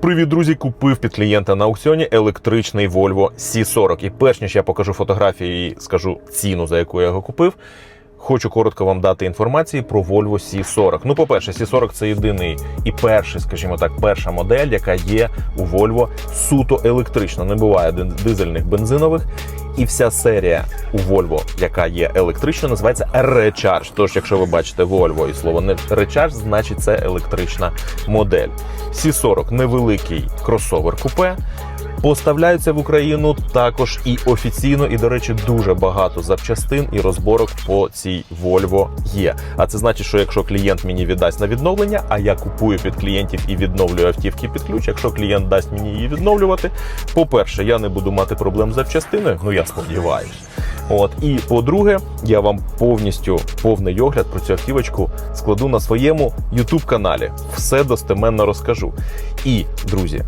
Привіт, друзі! Купив під клієнта на аукціоні електричний Volvo C40. І перш ніж я покажу фотографії і скажу ціну, за яку я його купив. Хочу коротко вам дати інформації про Volvo C40. Ну, по-перше, C40 це єдиний і перший, скажімо так, перша модель, яка є у Volvo суто електрична. Не буває дизельних бензинових. І вся серія у Volvo, яка є електрична, називається Recharge. Тож, якщо ви бачите Volvo і слово не Recharge, значить це електрична модель. C40 невеликий кросовер купе. Поставляються в Україну також і офіційно, і, до речі, дуже багато запчастин і розборок по цій Volvo є. А це значить, що якщо клієнт мені віддасть на відновлення, а я купую під клієнтів і відновлюю автівки під ключ, якщо клієнт дасть мені її відновлювати, по-перше, я не буду мати проблем з запчастиною, ну я сподіваюся. От і по-друге, я вам повністю повний огляд про цю автівочку складу на своєму youtube каналі. Все достеменно розкажу. І, друзі,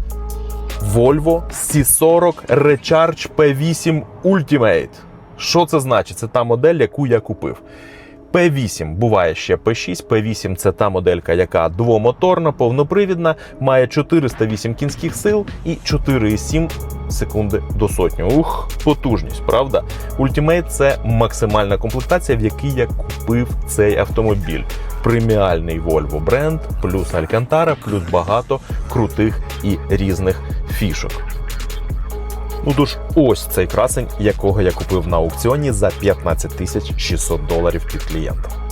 Volvo C40 Recharge P8 Ultimate. Що це значить? Це та модель, яку я купив. P8 буває ще P6. P8 це та моделька, яка двомоторна, повнопривідна, має 408 кінських сил і 4,7 секунди до сотні. Ух, потужність, правда? Ultimate це максимальна комплектація, в якій я купив цей автомобіль. Преміальний Volvo бренд, плюс Alcantara, плюс багато крутих і різних фішок. Ну тож, ось цей красень, якого я купив на аукціоні за 15 тисяч 600 доларів під клієнта.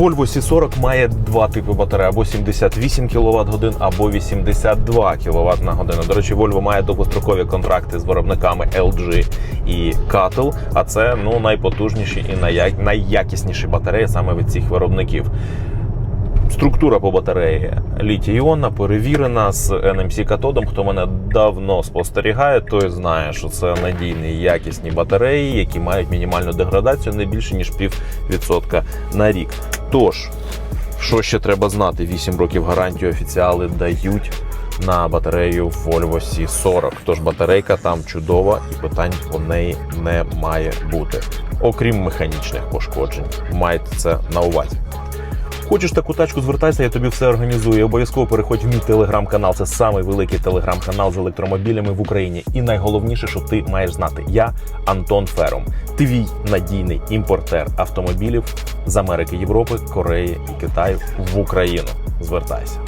Volvo C40 має два типи батареї: або 78 кВт годин, або 82 кВт на годину. До речі, Volvo має довгострокові контракти з виробниками LG і Cattle, а це ну найпотужніші і найякісніші батареї саме від цих виробників. Структура по батареї літій-іонна, перевірена з NMC катодом. Хто мене давно спостерігає, той знає, що це надійні якісні батареї, які мають мінімальну деградацію не більше ніж пів відсотка на рік. Тож, що ще треба знати? 8 років гарантію офіціали дають на батарею Volvo C40. Тож батарейка там чудова і питань по неї не має бути, окрім механічних пошкоджень. Майте це на увазі. Хочеш таку тачку, звертайся, я тобі все організую. Обов'язково переходь в мій телеграм-канал. Це самий великий телеграм-канал з електромобілями в Україні. І найголовніше, що ти маєш знати, я Антон Фером, твій надійний імпортер автомобілів з Америки, Європи, Кореї і Китаю в Україну. Звертайся.